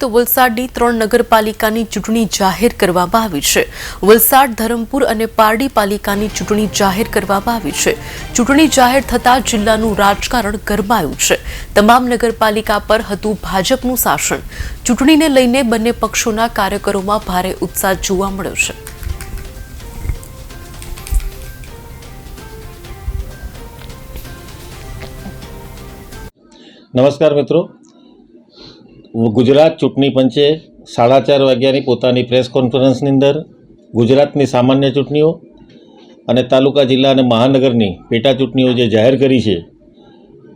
તો વલસાડની ત્રણ નગરપાલિકાની ચૂંટણી જાહેર કરવામાં આવી છે. વલસાડ, ધરમપુર અને પારડી પાલિકાની ચૂંટણી જાહેર કરવામાં આવી છે. ચૂંટણી જાહેર થતાં જિલ્લાનું રાજકારણ ગરમાયું છે. તમામ નગરપાલિકા પર હતું ભાજપનું શાસન. ચૂંટણીને લઈને બંને પક્ષોના કાર્યકરોમાં ભારે ઉત્સાહ જોવા મળ્યો છે. નમસ્કાર મિત્રો. ગુજરાત ચૂંટણી પંચે સાડા ચાર વાગ્યાની પોતાની પ્રેસ કોન્ફરન્સની અંદર ગુજરાતની સામાન્ય ચૂંટણીઓ અને તાલુકા, જિલ્લા અને મહાનગરની પેટા ચૂંટણીઓ જે જાહેર કરી છે,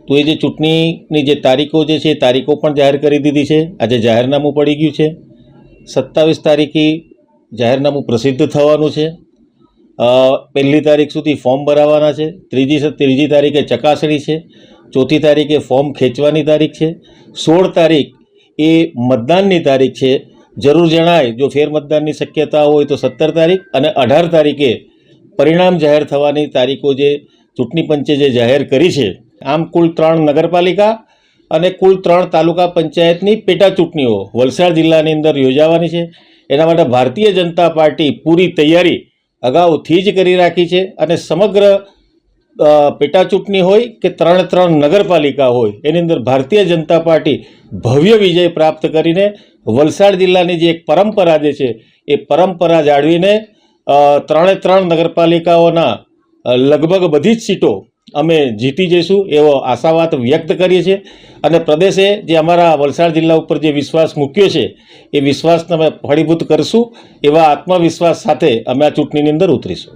તો એ જે ચૂંટણીની જે તારીખો જે છે એ તારીખો પણ જાહેર કરી દીધી છે. આજે જાહેરનામું પડી ગયું છે. સત્તાવીસ તારીખે જાહેરનામું પ્રસિદ્ધ થવાનું છે. પહેલી તારીખ સુધી ફોર્મ ભરાવાના છે. ત્રીજી ત્રીજી તારીખે ચકાસણી છે. ચોથી તારીખે ફોર્મ ખેંચવાની તારીખ છે. સોળ તારીખ એ મતદાનની તારીખ છે. જરૂર જણાય, જો ફેરમતદાનની શક્યતા હોય તો સત્તર તારીખ અને અઢાર તારીખે પરિણામ જાહેર થવાની તારીખો જે ચૂંટણી પંચે જે જાહેર કરી છે. આમ કુલ ત્રણ નગરપાલિકા અને કુલ ત્રણ તાલુકા પંચાયતની પેટા ચૂંટણીઓ વલસાડ જિલ્લાની અંદર યોજાવાની છે. એના માટે ભારતીય જનતા પાર્ટી પૂરી તૈયારી અગાઉથી જ કરી રાખી છે અને સમગ્ર પેટા ચૂંટણી હોય કે ત્રણે ત્રણ નગરપાલિકા હોય, એની અંદર ભારતીય જનતા પાર્ટી ભવ્ય વિજય પ્રાપ્ત કરીને વલસાડ જિલ્લાની જે એક પરંપરા જે છે, એ પરંપરા જાળવીને ત્રણે ત્રણ નગરપાલિકાઓના લગભગ બધી જ સીટો અમે જીતી જઈશું એવો આશાવાદ વ્યક્ત કરીએ છીએ. અને પ્રદેશે જે અમારા વલસાડ જિલ્લા ઉપર જે વિશ્વાસ મૂક્યો છે, એ વિશ્વાસને અમે ફળીભૂત કરશું, એવા આત્મવિશ્વાસ સાથે અમે આ ચૂંટણીની અંદર ઉતરીશું.